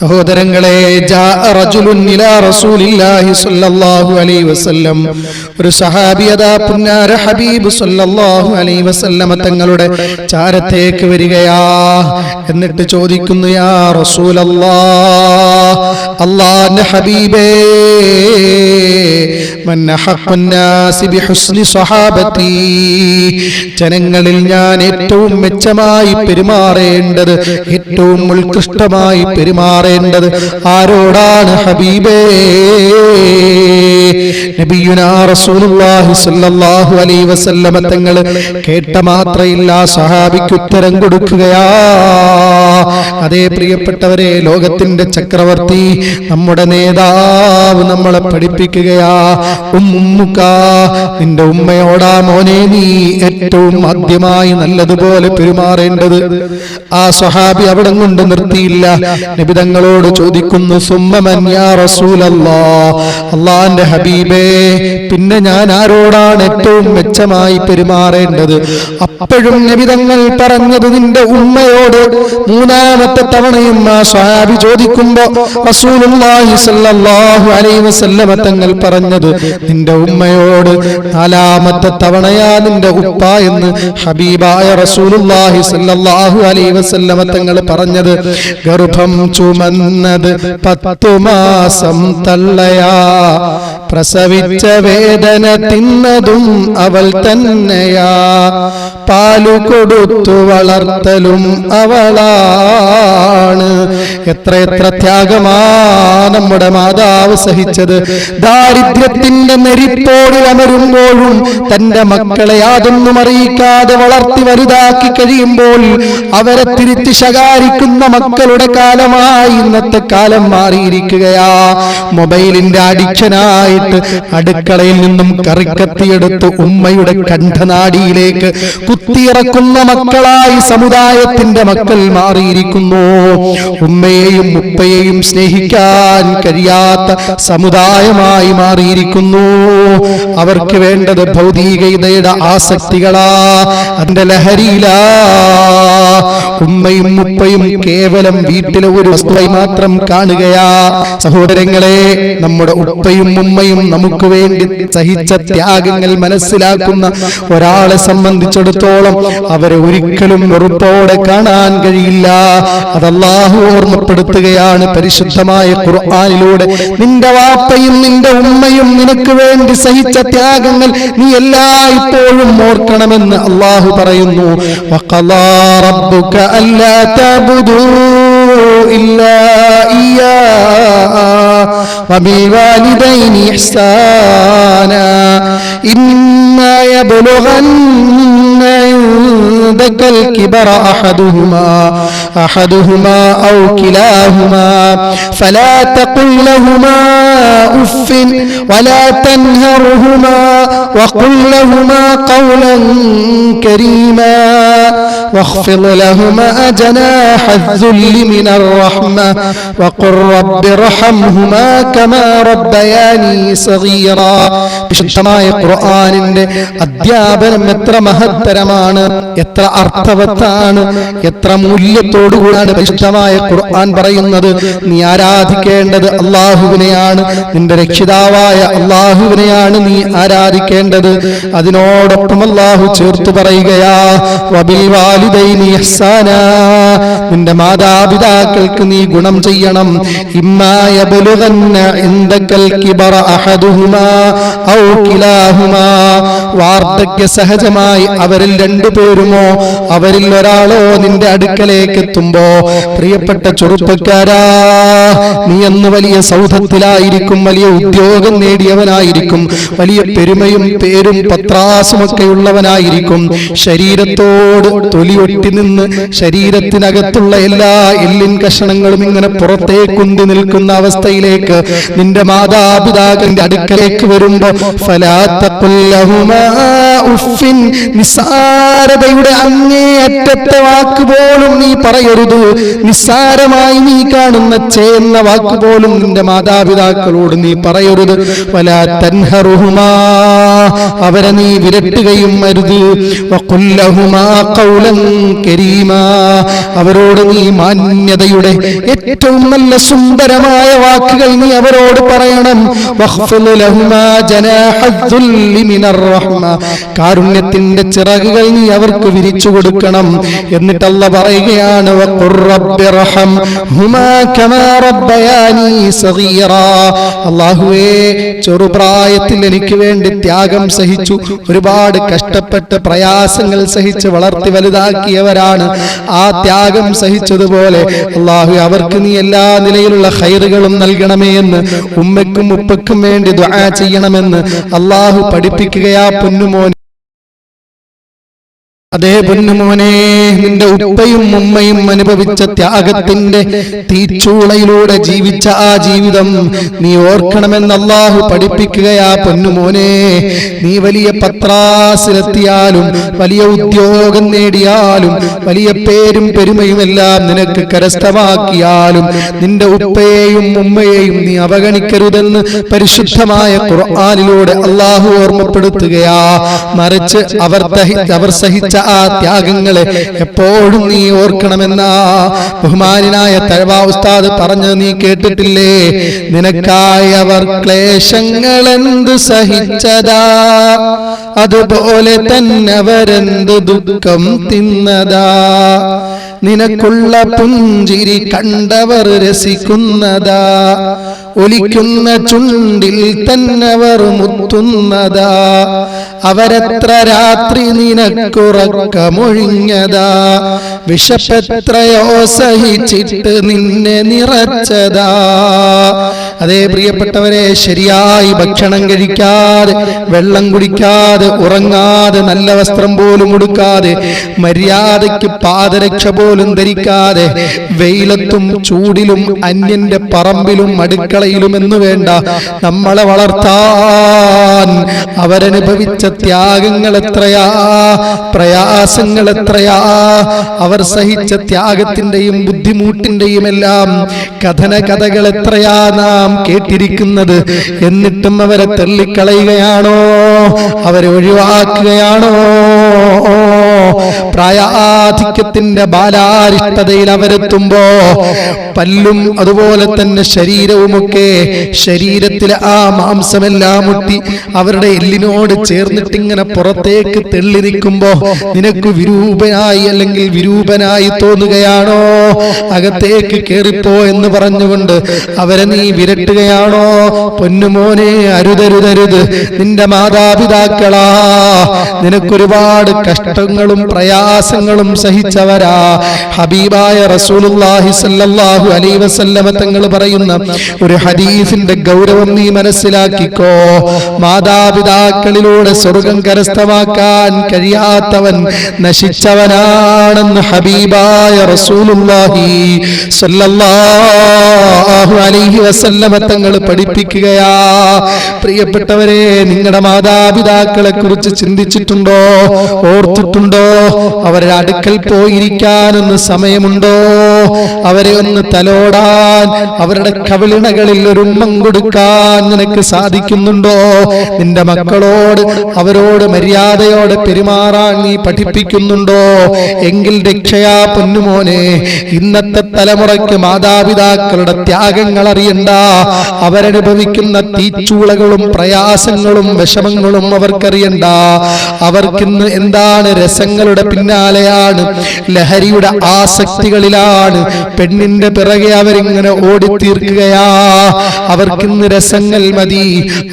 സഹോദരങ്ങളെ ഒരു പുന്നാര ഹബീബ് തങ്ങളുടെ ചാരത്തേക്ക് വരികയാ എന്നിട്ട് ചോദിക്കുന്നു യാ റസൂലല്ലാ അള്ളാന്റെ ഹബീബേ ജനങ്ങളിൽ ഞാൻ ഏറ്റവും മെച്ചമായി പെരുമാറേണ്ടത് ഏറ്റവും ഉത്കൃഷ്ടമായി പെരുമാറേണ്ടത് ആരോടാണ് ഹബീബേ? നബിയുനാ റസൂലുള്ളാഹി സ്വല്ലല്ലാഹു അലൈഹി വസല്ലമ തങ്ങൾ കേട്ട മാത്രയില്ല സഹാബിക്ക് ഉത്തരം കൊടുക്കുകയാ. അതേ പ്രിയപ്പെട്ടവരെ ലോകത്തിന്റെ ചക്രവർത്തി നമ്മുടെ നേതാവ് നമ്മളെ പഠിപ്പിക്കുകയാ. ഉമ്മുക്ക നിന്റെ ഉമ്മയോടാ മോനെ നീ ഏറ്റവും ആദ്യമായി നല്ലതുപോലെ പെരുമാറേണ്ടത്. ആ സ്വഹാബി അവിടെ കൊണ്ട് നിർത്തിയില്ല. നിബിതങ്ങളോട് ചോദിക്കുന്നു അള്ളാന്റെ ഹബീബേ പിന്നെ ഞാൻ ആരോടാണ് ഏറ്റവും മെച്ചമായി പെരുമാറേണ്ടത്? അപ്പോഴും നബിതങ്ങൾ പറഞ്ഞത് നിന്റെ ഉമ്മയോട് മൂന്നാമത്തെ തവണയും ആ സ്വാബി ചോദിക്കുമ്പോ തങ്ങൾ പറഞ്ഞത് നിന്റെ ഉമ്മയോട് നാലാമത്തെ തവണയാ നിന്റെ ഉപ്പ എന്ന് ഹബീബായ റസൂലുള്ളാഹി സ്വല്ലല്ലാഹു അലൈഹി വസല്ലമ തങ്ങൾ പറഞ്ഞത്. ഗർഭം ചുമന്നത് പത്തു മാസം തള്ളയാ. പ്രസവിച്ച വേദന തിന്നതും അവൾ തന്നെയാ. പാലു കൊടുത്തു വളർത്തലും അവളാണ്. എത്ര എത്ര ത്യാഗമാ നമ്മുടെ മാതാവ് സഹിച്ചത്. ദാരിദ്ര്യത്തിന്റെ നെരിപ്പോട് അമരുമ്പോഴും തന്റെ മക്കളെ യാതൊന്നും അറിയിക്കാതെ വളർത്തി വലുതാക്കി കഴിയുമ്പോൾ അവരെ തിരിച്ച് ശകാരിക്കുന്ന മക്കളുടെ കാലമായി ഇന്നത്തെ കാലം മാറിയിരിക്കുകയാ. മൊബൈലിന്റെ അഡിക്ഷനായിട്ട് അടുക്കളയിൽ നിന്നും കറിക്കത്തിയെടുത്ത് ഉമ്മയുടെ കണ്ഠനാടിയിലേക്ക് കുത്തിയിറക്കുന്ന മക്കളായി സമുദായത്തിന്റെ മക്കൾ മാറിയിരിക്കുന്നു. ഉമ്മയെയും ഉപ്പയെയും സ്നേഹിക്കാൻ കഴിയാത്ത സമുദായമായി മാറിയിരിക്കുന്നു. അവർക്ക് വേണ്ടത് ഭൗതികതയുടെ ആസക്തികളാ അതിന്റെ ലഹരിയിലാ. ഉമ്മയും ഉപ്പയും കേവലം വീട്ടിലെ ഒരു വസ്തുവായി മാത്രം കാണുകയാ. സഹോദരങ്ങളെ നമ്മുടെ ഉപ്പയും ഉമ്മയും നമുക്ക് വേണ്ടി സഹിച്ച ത്യാഗങ്ങൾ മനസ്സിലാക്കുന്ന ഒരാളെ സംബന്ധിച്ചിടത്തോളം അവരെ ഒരിക്കലും വെറുപ്പോടെ കാണാൻ കഴിയില്ല അതല്ലാഹു ഓർമ്മപ്പെടുത്തുകയാണ് പരിശുദ്ധമായ ഖുർആനിലൂടെ നിന്റെ വാപ്പയും നിന്റെ ഉമ്മയും നിനക്ക് വേണ്ടി സഹിച്ച ത്യാഗങ്ങൾ നീ എല്ലായ്പ്പോഴും ഓർക്കണമെന്ന് അള്ളാഹു പറയുന്നു വഖളാ റബ്ബുക അല്ലാ തഅബുദൂ إلا إياه وبالوالدين إحسانا إما يبلغن عندك الكبر أحدهما. أحدهما أو كلاهما فلا تقل لهما أف ولا تنهرهما وقل لهما قولا كريما واخفض لهما جناح الذل من الرحمة وقل رب ارحمهما كما ربياني صغيرا വിശുദ്ധമായ ഖുർആാനിന്റെ അധ്യാപനം എത്ര മഹത്തരമാണ് എത്ര അർത്ഥവത്താണ് എത്ര മൂല്യത്തോടുകൂടാണ് പരിശുദ്ധമായ ഖുർആൻ പറയുന്നത് നീ ആരാധിക്കേണ്ടത് അള്ളാഹുവിനെയാണ് നിന്റെ രക്ഷിതാവായ അള്ളാഹുവിനെയാണ് നീ ആരാധിക്കേണ്ടത്. അതിനോടൊപ്പം അള്ളാഹു ചേർത്ത് പറയുകയാ നിന്റെ മാതാപിതാക്കൾക്ക് നീ ഗുണം ചെയ്യണം. വാർദ്ധക്യ സഹജമായി അവരിൽ രണ്ടുപേരുമോ അവരിൽ ഒരാളോ നിന്റെ അടുക്കലേക്ക് എത്തുമ്പോ പ്രിയപ്പെട്ട ചെറുപ്പക്കാരാ നീ അന്ന് വലിയ സൗധത്തിലായിരിക്കും വലിയ ഉദ്യോഗം നേടിയവനായിരിക്കും വലിയ പെരുമയും പേരും പത്രാസുമൊക്കെ ഉള്ളവനായിരിക്കും ശരീരത്തോട് തൊലിയൊട്ടി നിന്ന് ശരീരത്തിനകത്തുള്ള എല്ലാ എല്ലിൻ കഷണങ്ങളും ഇങ്ങനെ പുറത്തേക്കുന്തി നിൽക്കുന്ന അവസ്ഥയിലേക്ക് നിന്റെ മാതാപിതാക്കളുടെ അടുക്കലേക്ക് വരുമ്പോ ഫലാ തഖുൽ ലഹുമാ. ഉഫിൻ നിസ്സാരതയുടെ അങ്ങേയറ്റത്തെ വാക്ക് പോലും നീ പറയരുത്. നിസ്സാരമായി നീ കാണുന്ന ചേ എന്ന വാക്ക് പോലും നിന്റെ മാതാപിതാക്കളോട് നീ പറയരുത്. വല തൻഹറുഹുമാ അവരെ നീ വിരട്ടുകയും അരുത്. കരീമാ അവരോട് നീ മാന്യതയുടെ ഏറ്റവും നല്ല സുന്ദരമായ വാക്കുകൾ നീ അവരോട് പറയണം. കാരുണ്യത്തിന്റെ ചിറകുകൾ നീ അവർക്ക് വിരിച്ചു കൊടുക്കണം. എന്നിട്ട് അല്ല പറയുകയാണ് അള്ളാഹുവേ ചെറുപ്രായത്തിൽ എനിക്ക് വേണ്ടി ത്യാഗം സഹിച്ചു ഒരുപാട് കഷ്ടപ്പെട്ട് പ്രയാസങ്ങൾ സഹിച്ച് വളർത്തി വലുതാക്കിയവരാണ്. ആ ത്യാഗം സഹിച്ചതുപോലെ അള്ളാഹു അവർക്ക് നീ എല്ലാ നിലയിലുള്ള ഹൈറുകളും നൽകണമേ എന്ന് ഉമ്മയ്ക്കും ഉപ്പയ്ക്കും വേണ്ടി ദുആ ചെയ്യണമെന്ന് അള്ളാഹു പഠിപ്പിക്കുകയാ പൊന്നുമോൻ. അതേ പൊന്നുമോനെ നിന്റെ ഉപ്പയും ഉമ്മയും അനുഭവിച്ച ത്യാഗത്തിന്റെ തീച്ചൂളയിലൂടെ ജീവിച്ച ആ ജീവിതം നീ ഓർക്കണമെന്ന് അള്ളാഹു പഠിപ്പിക്കുകയാ പൊന്നുമോനെ. നീ വലിയ പത്രാസിലെത്തിയാലും വലിയ ഉദ്യോഗം നേടിയാലും വലിയ പേരും പെരുമയും എല്ലാം നിനക്ക് കരസ്ഥമാക്കിയാലും നിന്റെ ഉപ്പയെയും ഉമ്മയെയും നീ അവഗണിക്കരുതെന്ന് പരിശുദ്ധമായ ഖുർആാനിലൂടെ അള്ളാഹു ഓർമ്മപ്പെടുത്തുകയാ. മറിച്ച് അവർ അവർ സഹിച്ച ആ ത്യാഗങ്ങളെ എപ്പോഴും നീ ഓർക്കണമെന്ന. ബഹുമാനായ തഴവാ ഉസ്താദ് പറഞ്ഞു നീ കേട്ടിട്ടില്ലേ? നിനക്കായി അവർ ക്ലേശങ്ങൾ എന്ത് സഹിച്ചതാ? അതുപോലെ തന്നെ അവരെന്ത് ദുഃഖം തിന്നതാ? നിനക്കുള്ള പുഞ്ചിരി കണ്ടവർ രസിക്കുന്നതാ. ഒലിക്കുന്ന ചുണ്ടിൽ തന്നവർ മുത്തുന്നതാ. അവരത്ര രാത്രി നിനക്കുറക്കമൊഴിഞ്ഞതാ. വിഷപ്പെത്രയോ സഹിച്ചിട്ട് നിന്നെ നിറച്ചതാ. അതേ പ്രിയപ്പെട്ടവരെ ശരിയായി ഭക്ഷണം കഴിക്കാതെ വെള്ളം കുടിക്കാതെ ഉറങ്ങാതെ നല്ല വസ്ത്രം പോലും ഉടുക്കാതെ മര്യാദയ്ക്ക് പാദരക്ഷ പോലും ധരിക്കാതെ വെയിലത്തും ചൂടിലും അന്യന്റെ പറമ്പിലും അടുക്കളയിലും എന്ന് വേണ്ട നമ്മളെ വളർത്താൻ അവരനുഭവിച്ച ത്യാഗങ്ങൾ എത്രയാ പ്രയാസങ്ങൾ എത്രയാ അവർ സഹിച്ച ത്യാഗത്തിന്റെയും ബുദ്ധിമുട്ടിന്റെയും എല്ലാം കഥന കഥകൾ എത്രയാ നാം കേട്ടിരിക്കുന്നത്? എന്നിട്ടും അവരെ തള്ളിക്കളയുകയാണോ? അവരെ ഒഴിവാക്കുകയാണോ? പ്രായാധിക്യത്തിന്റെ ബാലാരിഷ്ടതയിൽ അവരെത്തുമ്പോ പല്ലും അതുപോലെ തന്നെ ശരീരവുമൊക്കെ ശരീരത്തിലെ ആ മാംസമെല്ലാം മുട്ടി അവരുടെ എല്ലിനോട് ചേർന്നിട്ടിങ്ങനെ പുറത്തേക്ക് തെള്ളിരിക്കുമ്പോ നിനക്ക് വിരൂപനായി അല്ലെങ്കിൽ വിരൂപനായി തോന്നുകയാണോ? അകത്തേക്ക് കേറിപ്പോ എന്ന് പറഞ്ഞുകൊണ്ട് അവരെ നീ വിരട്ടുകയാണോ? പൊന്നുമോനെ അരുതരുതരുത്. നിന്റെ മാതാപിതാക്കളാ നിനക്കൊരുപാട് കഷ്ടങ്ങളും പ്രയാസങ്ങളും സഹിച്ചവരാ. ഹബീബായ റസൂലുള്ളാഹി സല്ലല്ലാഹു അലൈഹി വസല്ലമ തങ്ങൾ പറയുന്ന ഒരു ഹദീസിന്റെ ഗൗരവം നീ മനസ്സിലാക്കിക്കോ. മാതാപിതാക്കളിലൂടെ സ്വർഗം കരസ്ഥമാക്കാൻ കഴിയാത്തവൻ നശിച്ചവനാണെന്ന് ഹബീബായ റസൂലുള്ളാഹി സല്ലല്ലാഹു അലൈഹി വസല്ലമ തങ്ങൾ പഠിപ്പിക്കുകയാ. പ്രിയപ്പെട്ടവരെ നിങ്ങളുടെ മാതാപിതാക്കളെ കുറിച്ച് ചിന്തിച്ചിട്ടുണ്ടോ? ഓർത്തിട്ടുണ്ടോ? അവരുടെ അടുക്കൽ പോയിരിക്കാനൊന്ന് സമയമുണ്ടോ? അവരെ ഒന്ന് തലോടാൻ അവരുടെ കവിളിണകളിൽ ഒരു ഉമ്മം കൊടുക്കാൻ നിനക്ക് സാധിക്കുന്നുണ്ടോ? നിന്റെ മക്കളോട് അവരോട് മര്യാദയോടെ പെരുമാറാൻ നീ പഠിപ്പിക്കുന്നുണ്ടോ? എങ്കിൽ രക്ഷയാ പൊന്നുമോനെ ഇന്നത്തെ തലമുറയ്ക്ക് മാതാപിതാക്കളുടെ ത്യാഗങ്ങൾ അറിയണ്ട. അവരനുഭവിക്കുന്ന തീച്ചൂളകളും പ്രയാസങ്ങളും വിഷമങ്ങളും അവർക്കറിയണ്ട. അവർക്കിന്ന് എന്താണ് രസങ്ങളുടെ പിന്നാലെയാണ് ലഹരിയുടെ ആസക്തികളിലാണ്. പെണ്ണിന്റെ പിറകെ അവരിങ്ങനെ ഓടിത്തീർക്കുകയാ. അവർക്കിന്ന് രസങ്ങൾ മതി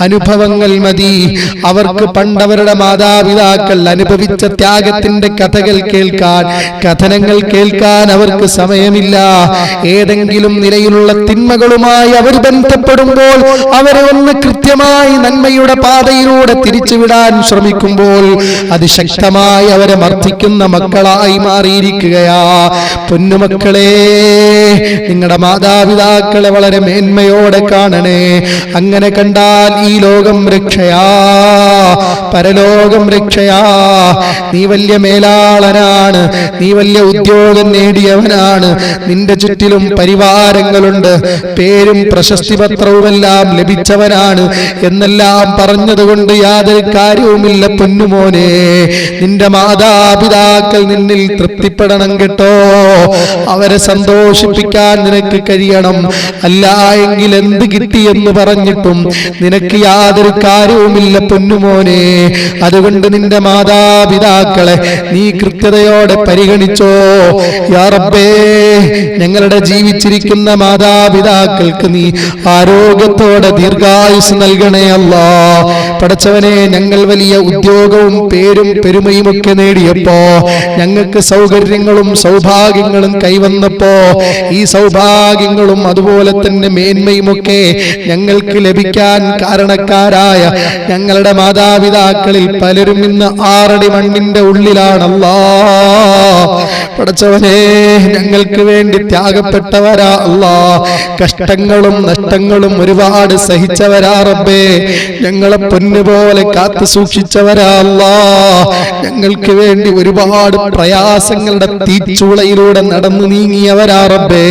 അനുഭവങ്ങൾ മതി. അവർക്ക് പണ്ടവരുടെ മാതാപിതാക്കൾ അനുഭവിച്ച ത്യാഗത്തിന്റെ കഥകൾ കേൾക്കാൻ കഥനങ്ങൾ കേൾക്കാൻ അവർക്ക് സമയമില്ല. ഏതെങ്കിലും നിലയിലുള്ള തിന്മകളുമായി അവർ ബന്ധപ്പെടുമ്പോൾ അവരെ ഒന്ന് കൃത്യമായി നന്മയുടെ പാതയിലൂടെ തിരിച്ചുവിടാൻ ശ്രമിക്കുമ്പോൾ അതിശക്തമായി അവരെ മർദ്ദിക്കുന്ന മക്കളായി മാറിയിരിക്കുകയാ. പൊന്നുമക്കളെ നിങ്ങളുടെ മാതാപിതാക്കളെ വളരെ മേന്മയോടെ കാണണേ. അങ്ങനെ കണ്ടാൽ ഈ ലോകം രക്ഷയാ. പരലോകം രക്ഷയാ. നീ വലിയ മേലാളനാണ്. നീ വലിയ ഉദ്യോഗം നേടിയവനാണ്. നിന്റെ ചുറ്റിലും പരിവാരങ്ങളുണ്ട്. പേരും പ്രശസ്തി പത്രവുമെല്ലാം ലഭിച്ചവനാണ് എന്നെല്ലാം പറഞ്ഞതുകൊണ്ട് യാതൊരു കാര്യവുമില്ല പൊന്നുമോനെ. നിന്റെ മാതാപിതാക്കൾ നിന്നിൽ തൃപ്തിപ്പെടണം കേട്ടോ. അവരെ സന്തോഷിപ്പിക്കാൻ നിനക്ക് കഴിയണം. അല്ല എങ്കിൽ എന്ത് കിട്ടിയെന്ന് പറഞ്ഞിട്ടും നിനക്ക് യാതൊരു കാര്യവുമില്ല പൊന്നുമോനെ. അതുകൊണ്ട് നിന്റെ മാതാപിതാക്കളെ നീ കൃത്യതയോടെ പരിഗണിച്ചോ. യാ റബ്ബേ ഞങ്ങളുടെ ജീവിച്ചിരിക്കുന്ന മാതാപിതാക്കൾക്ക് നീ ആരോഗ്യത്തോടെ ദീർഘായുസ് നൽകണേ അല്ല. പടച്ചവനെ ഞങ്ങൾ വലിയ ഉദ്യോഗവും പേരും പെരുമയും ഒക്കെ നേടിയപ്പോ ഞങ്ങൾക്ക് സൗകര്യങ്ങളും സൗഭാഗ്യങ്ങളും കൈവന്നപ്പോ ഈ സൗഭാഗ്യങ്ങളും അതുപോലെ തന്നെ മേന്മയും ഒക്കെ ഞങ്ങൾക്ക് ലഭിക്കാൻ കാരണക്കാരായ ഞങ്ങളുടെ മാതാപിതാക്കളിൽ പലരും ഇന്ന് ആറടി മണ്ണിന്റെ ഉള്ളിലാണല്ലാ. പഠിച്ചവനെ ഞങ്ങൾക്ക് വേണ്ടി ത്യാഗപ്പെട്ടവരാ അല്ലാ. കഷ്ടങ്ങളും നഷ്ടങ്ങളും ഒരുപാട് സഹിച്ചവരാ റബ്ബേ. ഞങ്ങളെ പൊന്നുപോലെ കാത്തു സൂക്ഷിച്ചവരാ അല്ലാ. ഞങ്ങൾക്ക് വേണ്ടി ഒരുപാട് പ്രയാസങ്ങളുടെ തീച്ചുളയിലൂടെ നടന്നു നീങ്ങിയവരാ റബ്ബേ.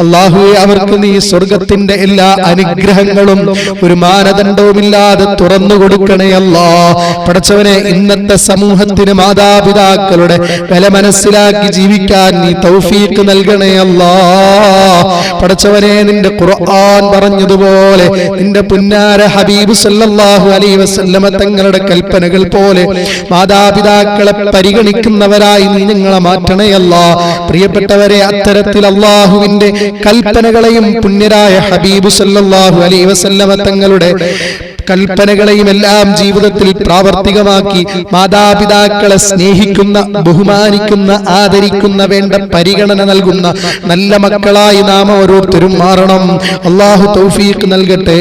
അള്ളാഹുവെ അവർക്ക് നീ സ്വർഗത്തിന്റെ എല്ലാ അനുഗ്രഹങ്ങളും ഒരു മാനദണ്ഡവുമില്ലാതെ തുറന്നു കൊടുക്കണേ അല്ലാ. പടച്ചവനെ ഇന്നത്തെ സമൂഹത്തിന് മാതാപിതാക്കളുടെ വില മനസ്സിലാക്കി ജീവിക്കാൻ നീ തൗഫീക്ക് നൽകണേ അല്ലാ. പഠിച്ചവനെ നിന്റെ ഖുർആൻ പറഞ്ഞതുപോലെ നിന്റെ പുന്നാര ഹബീബ് സല്ലല്ലാഹു അലൈഹി വസല്ലമ തങ്ങളുടെ കൽപ്പനകൾ പോലെ മാതാപിതാക്കളെ പരിഗണിക്കുന്നവരായി നീ ഞങ്ങളെ മാറ്റണേ അല്ലാ. പ്രിയപ്പെട്ടവരെ അത്തരത്തിൽ അള്ളാഹുവിന്റെ കൽപ്പനകളെയും പുണ്യരായ ഹബീബ് സല്ലല്ലാഹു അലൈഹി വസല്ലമ തങ്ങളുടെ കൽപ്പനകളെയും എല്ലാം ജീവിതത്തിൽ പ്രാവർത്തികമാക്കി മാതാപിതാക്കളെ സ്നേഹിക്കുന്ന ബഹുമാനിക്കുന്ന ആദരിക്കുന്ന വേണ്ട പരിഗണന നൽകുന്ന നല്ല മക്കളായി നാം ഓരോരുത്തരും മാറണം. അള്ളാഹു തൗഫീഖ് നൽകട്ടെ.